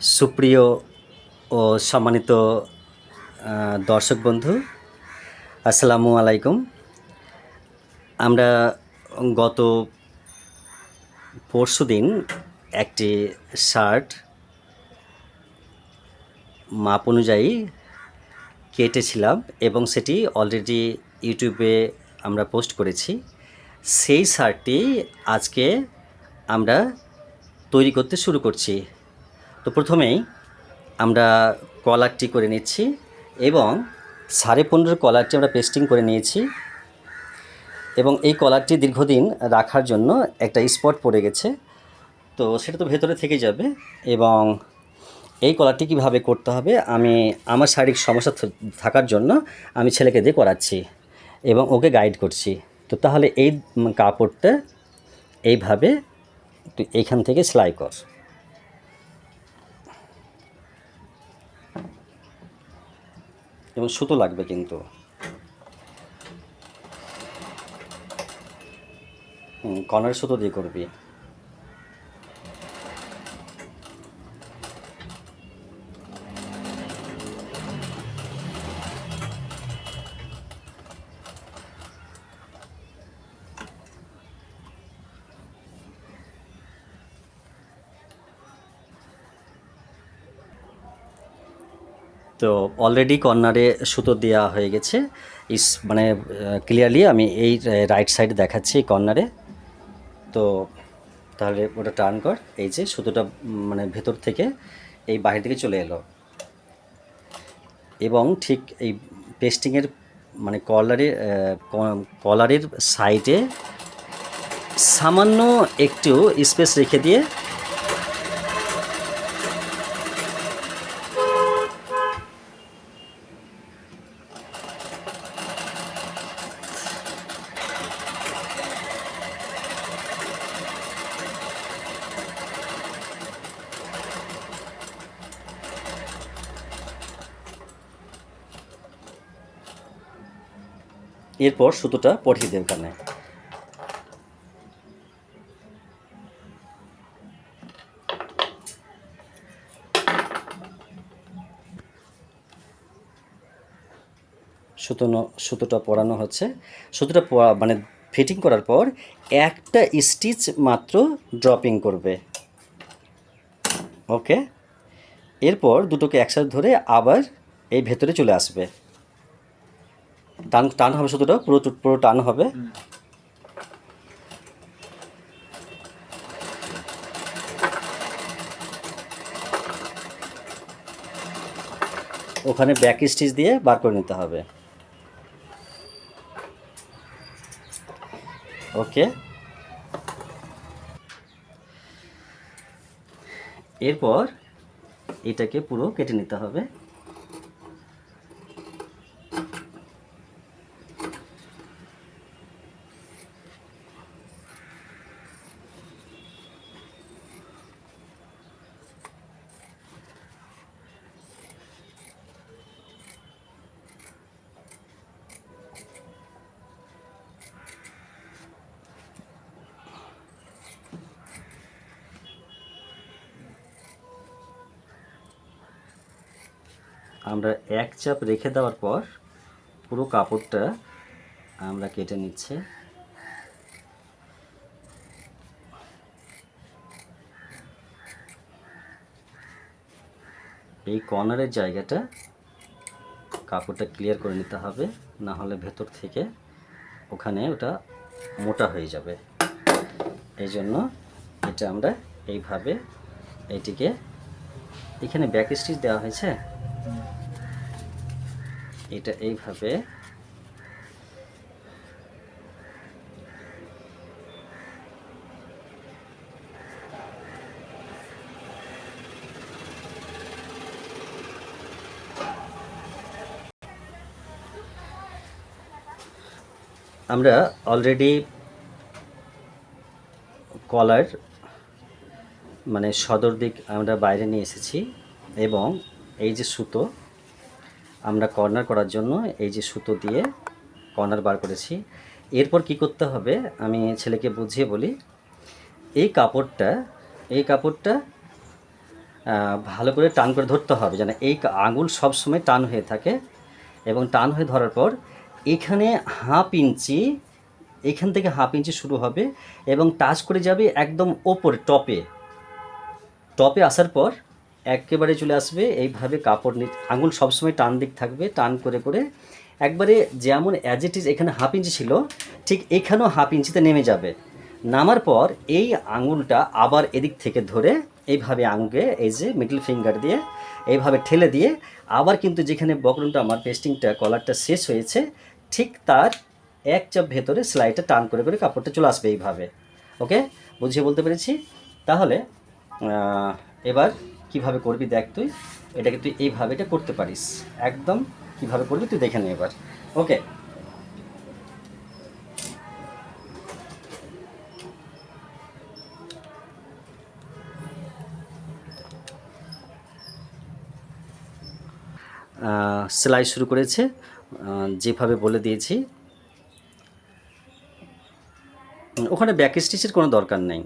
সুপ্রিয় ও সম্মানিত দর্শক বন্ধু, আসসালামু আলাইকুম। আমরা গত পরশু দিন একটি শার্ট মাপ অনুযায়ী কেটেছিলাম এবং সেটি অলরেডি ইউটিউবে আমরা পোস্ট করেছি। সেই শার্টটি আজকে আমরা তৈরি করতে শুরু করছি। তো প্রথমেই আমরা কলারটি করে নিচ্ছি এবং সাড়ে পনেরো কলারটি আমরা পেস্টিং করে নিয়েছি এবং এই কলারটি দীর্ঘদিন রাখার জন্য একটা স্পট পড়ে গেছে। তো সেটা তো ভেতরে থেকে যাবে এবং এই কলারটি কীভাবে করতে হবে আমি আমার শারীরিক সমস্যা থাকার জন্য আমি ছেলেকে দিয়ে করাচ্ছি এবং ওকে গাইড করছি। তো তাহলে এই কাপড়টা এইভাবে তুই এইখান থেকে সেলাই কর। এবং সুতো লাগবে কিন্তু। কর্নার সুতো দিয়ে করবি। তো অলরেডি কর্নারে সুতো দেওয়া হয়ে গেছে। ইস মানে ক্লিয়ারলি আমি এই রাইট সাইড দেখাচ্ছি এই কর্নারে তো তাহলে ওটা টার্ন কর। এই যে সুতোটা মানে ভেতর থেকে এই বাইরে থেকে চলে এলো। এবং ঠিক এই পেস্টিংয়ের মানে কলারের কলারের সাইডে সামান্য একটু স্পেস রেখে দিয়ে এরপর সুতোটা পঠিয়ে দেবে কানে সুতো সুতোটা পরানো হচ্ছে। সুতোটা মানে ফিটিং করার পর একটা স্টিচ মাত্র ড্রপিং করবে। ওকে এরপর দুটোকে একসাথে ধরে আবার এই ভেতরে চলে আসবে। টান টান হবে সুতোটা পুরো পুরো টান হবে। ওখানে ব্যাক স্টিচ দিয়ে বার করে নিতে হবে। ওকে এরপর এটাকে পুরো কেটে নিতে হবে। আমরা এক চাপ রেখে দেওয়ার পর পুরো কাপড়টা আমরা কেটে নিচ্ছে। এই কর্নারের জায়গাটা কাপড়টা ক্লিয়ার করে নিতে হবে, না হলে ভেতর থেকে ওখানে ওটা মোটা হয়ে যাবে। এই জন্য এটা আমরা এইভাবে এটিকে এখানে ব্যাক স্টিচ দেওয়া হয়েছে। এটা এইভাবে। আমরা অলরেডি কলার মানে সদর দিক আমরা বাইরে নিয়ে এসেছি এবং এই যে সুতো, আমরা কর্নার করার জন্য এই যে সুতো দিয়ে কর্নার বার করেছি। এরপর কি করতে হবে? আমি ছেলেকে বুঝিয়ে বলি, এই কাপড়টা এই কাপড়টা ভালো করে টান করে ধরতে হবে যেন এই আঙুল সবসময় টান হয়ে থাকে এবং টান হয়ে ধরার পর এখানে হাফ ইঞ্চি, এখান থেকে হাফ ইঞ্চি শুরু হবে এবং টাচ করে যাবে একদম ওপরে, টপে। টপে আসার পর একেবারে চলে আসবে। এইভাবে কাপড় নি আঙুল সবসময় টান দিক থাকবে, টান করে করে। একবারে যেমন অ্যাজ ইট ইজ এখানে হাফ ইঞ্চি ছিল, ঠিক এখানেও হাফ ইঞ্চিতে নেমে যাবে। নামার পর এই আঙুলটা আবার এদিক থেকে ধরে এইভাবে আঙুলকে এই যে মিডল ফিঙ্গার দিয়ে এইভাবে ঠেলে দিয়ে আবার কিন্তু যেখানে বকরমটা আমার পেস্টিংটা কলারটা শেষ হয়েছে, ঠিক তার এক চাপ ভেতরে সেলাইটা টান করে করে কাপড়টা চলে আসবে এইভাবে। ওকে বুঝিয়ে বলতে পেরেছি? তাহলে এবার কীভাবে করবি দেখ তুই, এটাকে তুই এইভাবে এটা করতে পারিস। একদম কীভাবে করবি তুই দেখে নে এবার। ওকে সেলাই শুরু করেছে। যেভাবে বলে দিয়েছি, ওখানে ব্যাক স্টিচের কোনো দরকার নেই।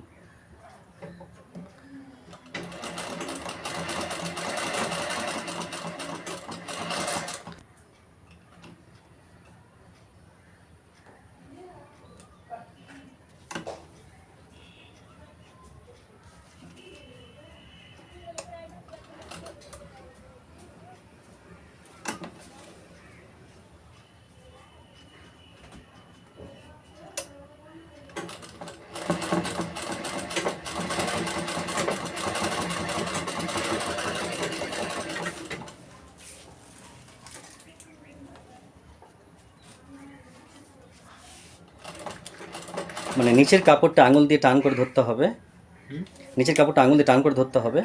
নিচের কাপড়টা আঙুল দিয়ে টান করে ধরতে হবে। নিচের কাপড়টা আঙুল দিয়ে টান করে ধরতে হবে।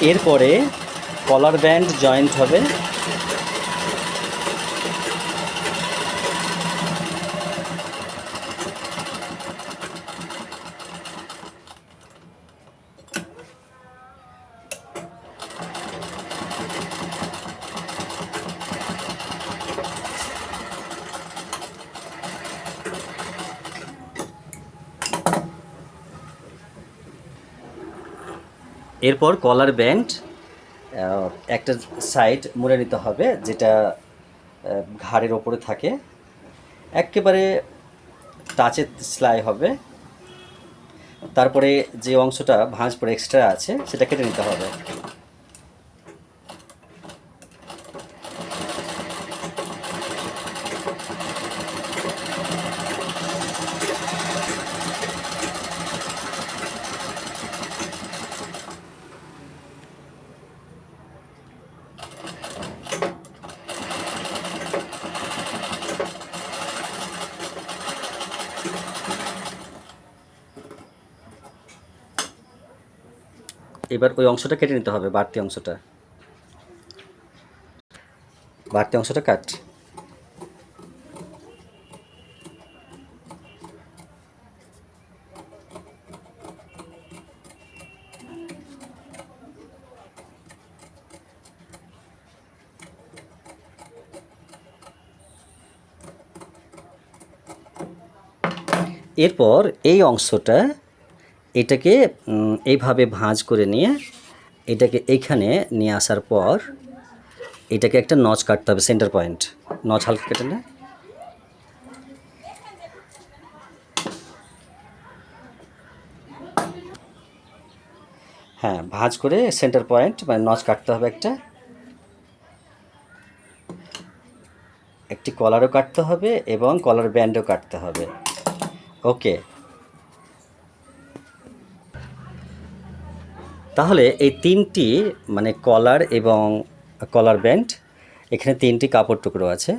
এরপরে কলার ব্যান্ড জয়েন্ট হবে। এরপর কলার ব্যান্ড একটা সাইড মুড়ে নিতে হবে, যেটা ঘাড়ের ওপরে থাকে। একেবারে টাচে সেলাই হবে। তারপরে যে অংশটা ভাঁজ পরে এক্সট্রা আছে, সেটা কেটে নিতে হবে। এবার ওই অংশটা কেটে নিতে হবে বাড়তি অংশটা। বাড়তি অংশটা কাট। এরপর এই অংশটা এটাকে এইভাবে ভাঁজ করে নিয়ে এটাকে এইখানে নিয়ে আসার পর এটাকে একটা নচ কাটতে হবে সেন্টার পয়েন্ট নচ হালকা কেটে না। হ্যাঁ ভাঁজ করে সেন্টার পয়েন্ট মানে নচ কাটতে হবে একটা। একটি কলারও কাটতে হবে এবং কলার ব্যান্ডও কাটতে হবে। ওকে তাহলে এই তিনটি মানে কলার এবং কলার ব্যান্ড, এখানে তিনটি কাপড় টুকরো আছে।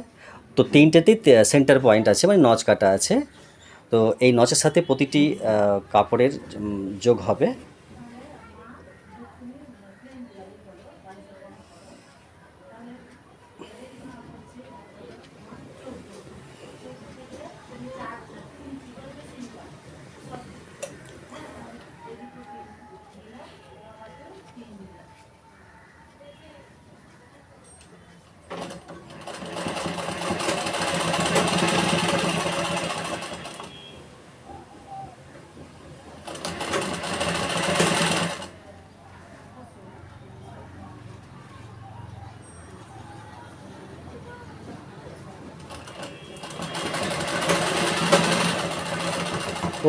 তো তিনটেতেই সেন্টার পয়েন্ট আছে মানে নচ কাটা আছে। তো এই নচের সাথে প্রতিটি কাপড়ের যোগ হবে।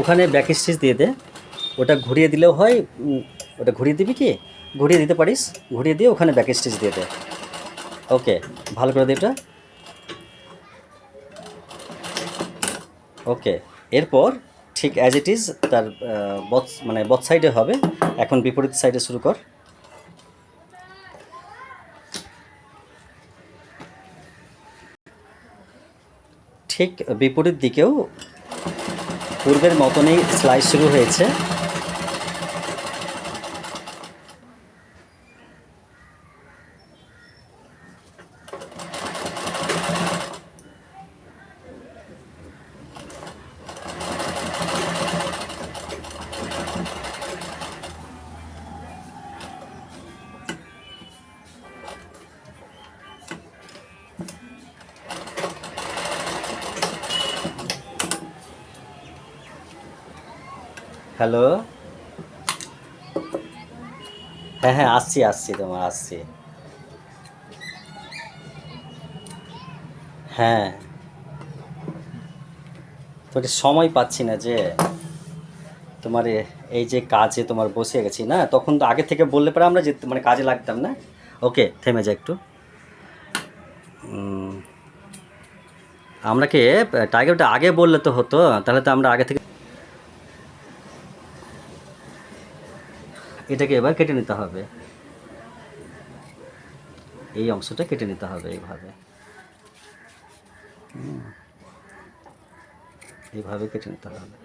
ওখানে ব্যাক স্টিচ দিয়ে দে। ওটা ঘুরিয়ে দিলেও হয় ওটা ঘুরিয়ে দিবি কি? ঘুরিয়ে দিতে পারিস, ঘুরিয়ে দিয়ে ওখানে ব্যাক স্টিচ দিয়ে দে। ওকে ভালো করে দে এটা। ওকে এরপর ঠিক অ্যাজ ইট ইজ তার বথ মানে বথ সাইডে হবে। এখন বিপরীত সাইডে শুরু কর। ঠিক বিপরীত দিকেও পূর্বের মতনই স্লাইস শুরু হয়েছে। হ্যালো? হ্যাঁ হ্যাঁ আসছি আসছি তোমার, আসছি। হ্যাঁ। তো এটা সময় পাচ্ছি না যে তোমার এই যে কাজে তোমার বসে গেছি, না? তখন তো আগে থেকে বললে পরে আমরা যে মানে কাজে লাগতাম, না? ওকে, থেমে যা একটু। আমরাকে টাইগারটা আগে বললে তো হতো, তাহলে তো আমরা আগে থেকে এটাকে এবার কেটে নিতে হবে। এই অংশটা কেটে নিতে হবে এইভাবে। এইভাবে কেটে নিতে হবে।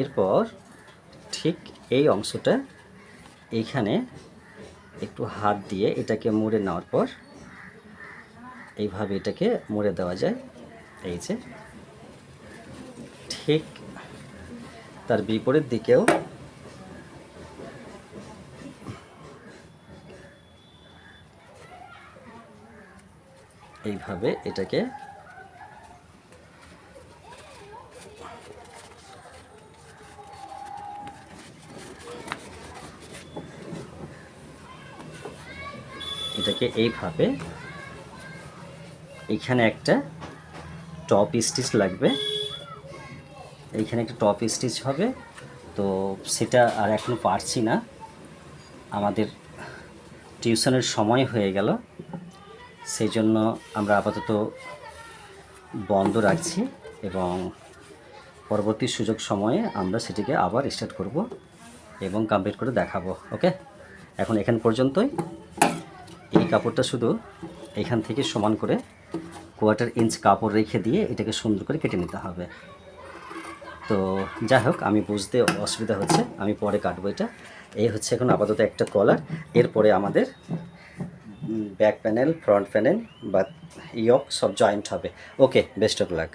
এরপর ঠিক এই অংশটা এইখানে একটু হাত দিয়ে এটাকে মুড়ে নেওয়ার পর এইভাবে এটাকে মুড়ে দেওয়া যায়। এই যে ঠিক তার বিপরীত দিকেও এইভাবে এটাকে এটাকে এইভাবে। এইখানে একটা টপ স্টিচ লাগবে। এইখানে একটা টপ স্টিচ হবে। তো সেটা আর এখনও পারছি না। আমাদের টিউশনের সময় হয়ে গেল। সেই জন্য আমরা আপাতত বন্ধ রাখছি এবং পরবর্তী সুযোগ সময়ে আমরা সেটিকে আবার স্টার্ট করব এবং কমপ্লিট করে দেখাবো ওকে এখন এখান পর্যন্তই। এই কাপড়টা শুধু এখান থেকে সমান করে কোয়ার্টার ইঞ্চ কাপড় রেখে দিয়ে এটাকে সুন্দর করে কেটে নিতে হবে। তো যাই হোক, আমি বুঝতে অসুবিধা হচ্ছে, আমি পরে কাটবো এটা। এই হচ্ছে এখন আপাতত একটা কলার এরপরে আমাদের ব্যাক প্যানেল ফ্রন্ট প্যানেল বা ইয়ক সব জয়েন্ট হবে। ওকে বেস্ট অফ লাক